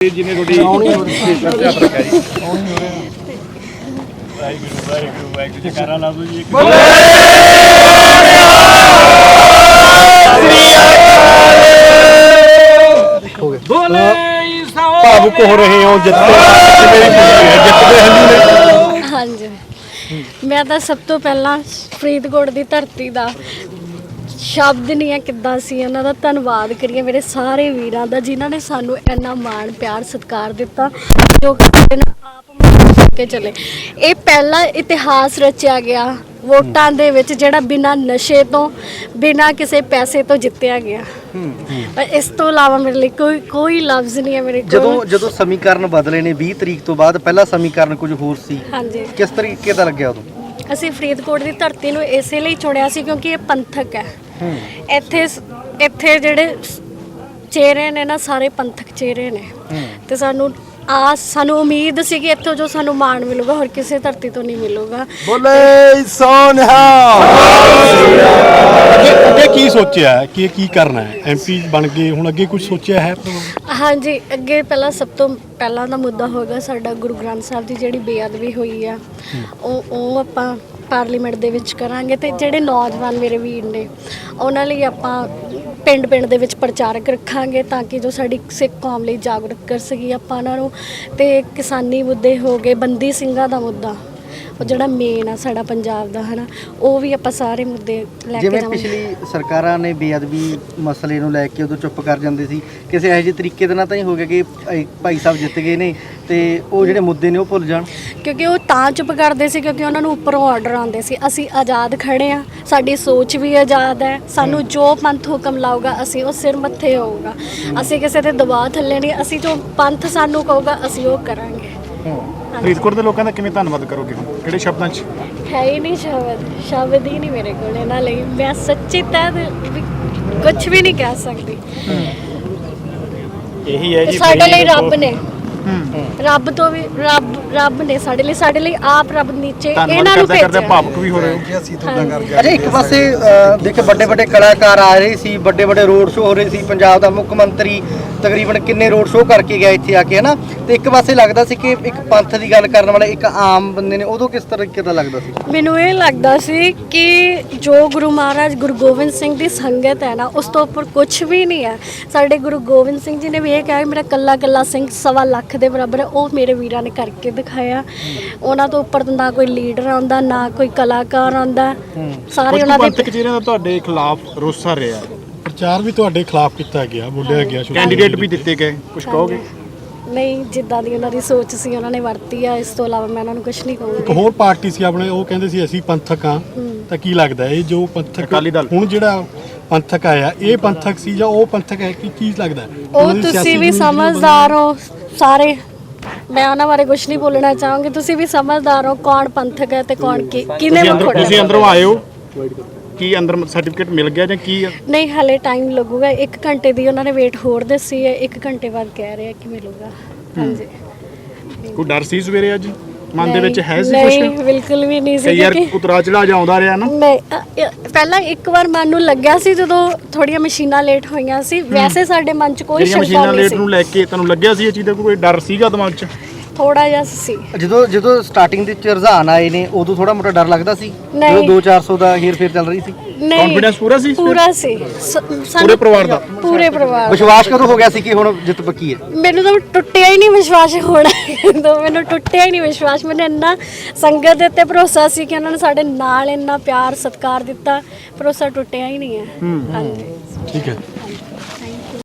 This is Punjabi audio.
ਜਿਹਨੇ ਤੁਹਾਡੀ ਹੱਥ ਰੱਖਿਆ ਜੀ ਵਾਹਿਗੁਰੂ ਵਾਹਿਗੁਰੂ ਵਾਹਿਗੁਰੂ ਜੀ। ਕਰਾਂ ਲਾ ਦੋ ਜੀ ਇੱਕ ਭਾਵੁਕ ਹੋ ਰਹੇ ਹੋ ਜਿੱਤੇ ਮੇਰੀ ਖੁਸ਼ੀ ਹੈ ਜਿੱਤਦੇ ਹੰਝੂ ਨੇ ਹਾਂਜੀ। ਮੈਂ ਤਾਂ ਸਭ ਤੋਂ ਪਹਿਲਾਂ ਫਰੀਦਕੋਟ ਦੀ ਧਰਤੀ ਦਾ ਸ਼ਬਦ ਨਹੀਂ ਹੈ ਕਿੱਦਾਂ ਸੀ ਉਹਨਾਂ ਦਾ ਧੰਨਵਾਦ ਕਰੀਏ ਮੇਰੇ ਸਾਰੇ ਵੀਰਾਂ ਦਾ ਜਿਨ੍ਹਾਂ ਨੇ ਸਾਨੂੰ ਇੰਨਾ ਮਾਣ ਪਿਆਰ ਸਤਿਕਾਰ ਦਿੱਤਾ ਜੋ ਕਿ ਸਾਡੇ ਨਾਲ ਆਪ ਮਾਣ ਕੇ ਚਲੇ। ਇਹ ਪਹਿਲਾ ਇਤਿਹਾਸ ਰਚਿਆ ਗਿਆ ਵੋਟਾਂ ਦੇ ਵਿੱਚ ਜਿਹੜਾ ਬਿਨਾਂ ਨਸ਼ੇ ਤੋਂ ਬਿਨਾਂ ਕਿਸੇ ਪੈਸੇ ਤੋਂ ਜਿੱਤਿਆ ਗਿਆ। ਪਰ ਇਸ ਤੋਂ ਇਲਾਵਾ ਮੇਰੇ ਲਈ ਕੋਈ ਕੋਈ ਲਫ਼ਜ਼ ਨਹੀਂ ਹੈ ਮੇਰੇ ਜਦੋਂ ਕੋਲ। ਜਦੋਂ ਸਮੀਕਰਨ ਬਦਲੇ ਨੇ 20 ਤਰੀਕ ਤੋਂ ਬਾਅਦ ਪਹਿਲਾ ਸਮੀਕਰਨ ਕੁਝ ਹੋਰ ਸੀ ਹਾਂਜੀ। ਕਿਸ ਤਰੀਕੇ ਦਾ ਲੱਗਿਆ ਉਦੋਂ? ਅਸੀਂ ਫਰੀਦਕੋਟ ਦੀ ਧਰਤੀ ਨੂੰ ਇਸੇ ਲਈ ਚੁਣਿਆ ਸੀ ਕਿਉਂਕਿ ਇਹ ਪੰਥਕ ਹੈ। ਇੱਥੇ ਇੱਥੇ ਜਿਹੜੇ ਚਿਹਰੇ ਨੇ ਨਾ ਸਾਰੇ ਪੰਥਕ ਚਿਹਰੇ ਨੇ। ਤੇ ਸਾਨੂੰ ਆ ਸਾਨੂੰ ਉਮੀਦ ਸੀ ਕਿ ਇੱਥੋਂ ਜੋ ਸਾਨੂੰ ਮਾਣ ਮਿਲੂਗਾ ਹੋਰ ਕਿਸੇ ਧਰਤੀ ਤੋਂ ਨਹੀਂ ਮਿਲੂਗਾ। ਬੋਲੇ ਸੋਨਹਾ ਅੱਗੇ ਅੱਗੇ ਕੀ ਸੋਚਿਆ? ਹੈ ਕਿ ਕੀ ਕਰਨਾ ਹੈ? ਐਮਪੀ ਬਣ ਗਏ ਹੁਣ ਅੱਗੇ ਕੁਝ ਸੋਚਿਆ ਹੈ? ਹਾਂਜੀ ਅੱਗੇ ਪਹਿਲਾਂ ਸਭ ਤੋਂ ਪਹਿਲਾਂ ਦਾ ਮੁੱਦਾ ਹੋਗਾ ਸਾਡਾ ਗੁਰੂ ਗ੍ਰੰਥ ਸਾਹਿਬ ਦੀ ਜਿਹੜੀ ਬੇਅਦਬੀ ਹੋਈ ਆ ਉਹ ਉਹ ਆਪਾਂ ਪਾਰਲੀਮੈਂਟ ਦੇ ਵਿੱਚ ਕਰਾਂਗੇ ਤੇ ਜਿਹੜੇ ਨੌਜਵਾਨ ਮੇਰੇ ਵੀਰ ਨੇ ਉਹਨਾਂ ਲਈ ਆਪਾਂ ਪਿੰਡ ਪਿੰਡ ਦੇ ਵਿੱਚ ਪ੍ਰਚਾਰਕ ਰੱਖਾਂਗੇ ਤਾਂ ਕਿ ਜੋ ਸਾਡੀ ਸਿੱਖ ਕੌਮ ਲਈ ਜਾਗਰੂਕ ਕਰ ਸਕੀਏ ਆਪਾਂ ਉਹਨਾਂ ਨੂੰ। ਤੇ ਕਿਸਾਨੀ ਮੁੱਦੇ ਹੋ ਗਏ ਬੰਦੀ ਸਿੰਘਾਂ ਦਾ ਮੁੱਦਾ ਉਹ ਜਿਹੜਾ ਮੇਨ ਆ ਸਾਡਾ ਪੰਜਾਬ ਦਾ ਹਨਾ ਉਹ ਵੀ ਆਪਾਂ ਸਾਰੇ ਮੁੱਦੇ ਲੈ ਕੇ ਜਿਵੇਂ ਜਾਵਾਂਗੇ। ਪਿਛਲੀ ਸਰਕਾਰਾਂ ਨੇ ਬੇਅਦਬੀ ਮਸਲੇ ਨੂੰ ਲੈ ਕੇ ਉਦੋਂ ਚੁੱਪ ਕਰ ਜਾਂਦੇ ਸੀ ਕਿਸੇ ਇਹੋ ਜਿਹੇ ਤਰੀਕੇ ਦੇ ਨਾਲ ਤਾਂ ਹੀ ਹੋ ਗਿਆ ਕਿ ਭਾਈ ਸਾਹਿਬ ਜਿੱਤ ਗਏ ਨੇ ਤੇ ਉਹ ਜਿਹੜੇ ਮੁੱਦੇ ਨੇ ਉਹ ਭੁੱਲ ਜਾਣ। ਕਿਉਂਕਿ ਉਹ ਤਾਂ ਚੁੱਪ ਕਰਦੇ ਸੀ ਕਿਉਂਕਿ ਉਹਨਾਂ ਨੂੰ ਉੱਪਰੋਂ ਆਰਡਰ ਆਉਂਦੇ ਸੀ। ਅਸੀਂ ਆਜ਼ਾਦ ਖੜੇ ਆ ਸਾਡੀ ਸੋਚ ਵੀ ਆਜ਼ਾਦ ਹੈ ਸਾਨੂੰ ਜੋ ਪੰਥ ਹੁਕਮ ਲਾਊਗਾ ਅਸੀਂ ਉਹ ਸਿਰ ਮੱਥੇ ਹੋਊਗਾ। ਅਸੀਂ ਕਿਸੇ ਦੇ ਦਬਾਅ ਥੱਲੇ ਨਹੀਂ ਅਸੀਂ ਜੋ ਪੰਥ ਸਾਨੂੰ ਕਹੂਗਾ ਅਸੀਂ ਉਹ ਕਰਾਂਗੇ। ਫਰੀਦਕੋਟ ਦੇ ਲੋਕਾਂ ਦਾ ਕਿਵੇਂ ਧੰਨਵਾਦ ਕਰੋਗੇ ਕਿਹੜੇ ਸ਼ਬਦਾਂ 'ਚ? ਹੈ ਹੀ ਨਹੀਂ ਸ਼ਬਦ ਸ਼ਬਦ ਹੀ ਨਹੀਂ ਮੇਰੇ ਕੋਲ ਇਹਨਾਂ ਲਈ। ਮੈਂ ਸੱਚੀ ਤਹਿ ਕੁਝ ਵੀ ਨਹੀਂ ਕਹਿ ਸਕਦੀ। ਇਹੀ ਹੈ। ਜੀ ਸਾਡੇ ਲਈ ਰੱਬ ਨੇ। ਰੱਬ ਤੋਂ ਵੀ ਰੱਬ ਰੱਬ ਨੇ ਸਾਡੇ ਲਈ ਸਾਡੇ ਲਈ ਆਪ ਰੱਬ ਨੀਚੇ ਇਹਨਾਂ ਨੂੰ ਭੇਜਿਆ। ਭਾਵੁਕ ਵੀ ਹੋ ਰਹੇ ਹੋ। ਹਾਂਜੀ। ਅੱਛਾ ਇੱਕ ਪਾਸੇ ਦੇਖੇ ਵੱਡੇ ਵੱਡੇ ਕਲਾਕਾਰ ਆ ਰਹੇ ਸੀ ਵੱਡੇ ਵੱਡੇ ਰੋਡ ਸ਼ੋਅ ਹੋ ਰਹੇ ਸੀ ਪੰਜਾਬ ਦਾ ਮੁੱਖ ਮੰਤਰੀ ਤਕਰੀਬਨ ਕਿੰਨੇ ਰੋਡ ਸ਼ੋਅ ਕਰਕੇ ਗਿਆ ਇੱਥੇ ਆ ਕੇ ਹਨਾ? ਤੇ ਇੱਕ ਪਾਸੇ ਲੱਗਦਾ ਸੀ ਕਿ ਇੱਕ ਪੰਥ ਦੀ ਗੱਲ ਕਰਨ ਵਾਲਾ ਇੱਕ ਆਮ ਬੰਦੇ ਨੇ ਉਦੋਂ ਕਿਸ ਤਰੀਕੇ ਦਾ ਲੱਗਦਾ ਸੀ? ਮੈਨੂੰ ਇਹ ਲੱਗਦਾ ਸੀ ਕਿ ਜੋ ਗੁਰੂ ਮਹਾਰਾਜ ਗੁਰੂ ਗੋਬਿੰਦ ਸਿੰਘ ਦੀ ਸੰਗਤ ਹੈ ਨਾ ਉਸ ਤੋਂ ਉੱਪਰ ਕੁਝ ਵੀ ਨਹੀਂ ਹੈ। ਸਾਡੇ ਗੁਰੂ ਗੋਬਿੰਦ ਸਿੰਘ ਜੀ ਨੇ ਵੀ ਇਹ ਕਿਹਾ ਕਿ ਮੇਰਾ ਕੱਲਾ ਕੱਲਾ ਸਿੰਘ ਸਵਾ ਲੱਖ ਦੇ ਬਰਾਬਰ ਹੈ ਉਹ ਮੇਰੇ ਵੀਰਾਂ ਨੇ ਕਰਕੇ ਦਿਖਾਇਆ। ਉਹਨਾਂ ਤੋਂ ਉੱਪਰ ਨਾ ਕੋਈ ਲੀਡਰ ਆਉਂਦਾ ਨਾ ਕੋਈ ਕਲਾਕਾਰ ਆਉਂਦਾ। ਸਾਰੇ ਉਹਨਾਂ ਪੰਥਕ ਦੇ ਚਿਹਰਿਆਂ ਦਾ ਤੁਹਾਡੇ ਖਿਲਾਫ ਰੋਸਾ ਰਿਹਾ ਪ੍ਰਚਾਰ ਵੀ ਤੁਹਾਡੇ ਖਿਲਾਫ ਕੀਤਾ ਗਿਆ ਬੋਲਿਆ ਗਿਆ ਸ਼ੁਰੂ ਕੈਂਡੀਡੇਟ ਵੀ ਦਿੱਤੇ ਗਏ ਕੁਝ ਕਹੋਗੇ? ਨਹੀਂ ਜਿੱਦਾਂ ਦੀ ਉਹਨਾਂ ਦੀ ਸੋਚ ਸੀ ਉਹਨਾਂ ਨੇ ਵਰਤੀ ਆ ਇਸ ਤੋਂ ਇਲਾਵਾ ਮੈਂ ਉਹਨਾਂ ਨੂੰ ਕੁਝ ਨਹੀਂ ਇੱਕ ਕਹੂੰਗੀ ਹੋਰ ਪਾਰਟੀ ਸੀ ਆਪਣੇ ਉਹ ਕਹਿੰਦੇ ਸੀ ਅਸੀਂ ਪੰਥਕ ਆ ਤਾਂ ਕੀ ਲੱਗਦਾ ਇਹ ਜੋ ਪੰਥਕ ਅਕਾਲੀ ਦਲ। ਹੁਣ ਜਿਹੜਾ ਪੰਥਕ ਆਇਆ ਇਹ ਪੰਥਕ ਸੀ ਜਾਂ ਉਹ ਪੰਥਕ ਹੈ ਕੀ ਕੀ ਲੱਗਦਾ? ਉਹ ਤੁਸੀਂ ਵੀ ਸਮਝਦਾਰ ਹੋ। ਸਾਰੇ ਮੈਂ ਉਹਨਾਂ ਬਾਰੇ ਕੁਝ ਨਹੀਂ ਬੋਲਣਾ ਚਾਹਾਂਗੀ। ਤੁਸੀਂ ਵੀ ਸਮਝਦਾਰ ਹੋ ਕੌਣ ਪੰਥਕ ਹੈ ਤੇ ਕੌਣ ਕੀ ਕਿਨੇ ਤੁਸੀਂ ਅੰਦਰ ਮੁਖੜਾ ਤੁਸੀਂ ਅੰਦਰੋਂ ਆਏ ਹੋ? ਕੀ ਅੰਦਰ ਸਰਟੀਫਿਕੇਟ ਮਿਲ ਗਿਆ ਜਾਂ ਕੀ ਆ? ਨਹੀਂ ਹਲੇ ਟਾਈਮ ਲੱਗੂਗਾ। 1 ਘੰਟੇ ਦੀ ਉਹਨਾਂ ਨੇ ਵੇਟ ਹੋਰ ਦੱਸੀ ਹੈ 1 ਘੰਟੇ ਬਾਅਦ ਕਹਿ ਰਹੇ ਆ ਕਿ ਮਿਲੂਗਾ। ਹਾਂਜੀ। ਕੋਈ ਡਰ ਸੀ ਸਵੇਰੇ ਅੱਜ? ਮਨ ਦੇ ਵਿੱਚ ਹੈ ਸੀ ਨਹੀਂ ਕੁਝ ਬਿਲਕੁਲ ਵੀ ਨਹੀਂ ਸੀ ਕਈ ਯਾਰ ਕਿਉਂਕਿ ਉਤਰਾ ਚੜਾ ਜਾਉਂਦਾ ਰਿਹਾ ਨਾ। ਮੈਂ ਅ, ਅ, ਪਹਿਲਾਂ ਇੱਕ ਵਾਰ ਮਨ ਨੂੰ ਲੱਗਿਆ ਸੀ ਜਦੋਂ ਥੋੜੀਆਂ ਮਸ਼ੀਨਾਂ ਲੇਟ ਹੋਈਆਂ ਸੀ। ਵੈਸੇ ਸਾਡੇ ਮਨ 'ਚ ਕੋਈ ਜਿਹੜੀਆਂ ਸ਼ੰਕਾ ਮਸ਼ੀਨਾਂ ਨਹੀਂ ਲੇਟ ਸੀ। ਨੂੰ ਲੈ ਕੇ ਤੁਹਾਨੂੰ ਲੱਗਿਆ ਸੀ ਇਹ ਚੀਜ਼ ਦਾ ਕੋਈ ਡਰ ਸੀਗਾ ਦਿਮਾਗ 'ਚ? ਥੋੜਾ ਜਿਹਾ ਸੀ। ਜਦੋਂ ਜਦੋਂ ਸਟਾਰਟਿੰਗ ਦੇ ਚ ਰੁਝਾਨ ਆਏ ਨੇ ਉਦੋਂ ਥੋੜਾ ਮੋਟਾ ਡਰ ਲੱਗਦਾ ਸੀ? ਨਹੀਂ। ਜਦੋਂ 2-400 ਦਾ ਹੇਰ ਫੇਰ ਚੱਲ ਰਹੀ ਸੀ? ਨਹੀਂ। Confidence ਪੂਰਾ ਸੀ ਇਸ? ਪੂਰਾ ਸੀ। ਸ- ਸਾਨੂੰ- ਪੂਰੇ ਪਰਿਵਾਰ ਦਾ? ਪੂਰੇ ਪਰਿਵਾਰ ਦਾ। ਵਿਸ਼ਵਾਸ ਕਦੋਂ ਹੋ ਗਿਆ ਸੀ ਕਿ ਹੁਣ ਜਿੱਤ ਪੱਕੀ ਹੈ? ਮੈਨੂੰ ਤਾਂ ਟੁੱਟਿਆ ਹੀ ਨਹੀਂ ਵਿਸ਼ਵਾਸ ਹੋਣਾ। ਤਾਂ ਮੈਨੂੰ ਟੁੱਟਿਆ ਹੀ ਨਹੀਂ ਵਿਸ਼ਵਾਸ ਮੈਨੂੰ ਇੰਨਾ ਸੰਗਤ ਦੇ ਉੱਤੇ ਭਰੋਸਾ ਸੀ ਕਿ ਉਹਨਾਂ ਨੇ ਸਾਡੇ ਨਾਲ ਇੰਨਾ ਪਿਆਰ ਸਤਿਕਾਰ ਦਿੱਤਾ। ਭਰੋਸਾ ਟੁੱਟਿਆ ਹੀ ਨਹੀਂ ਹੈ। ਹਾਂਜੀ। ਠੀਕ ਹੈ।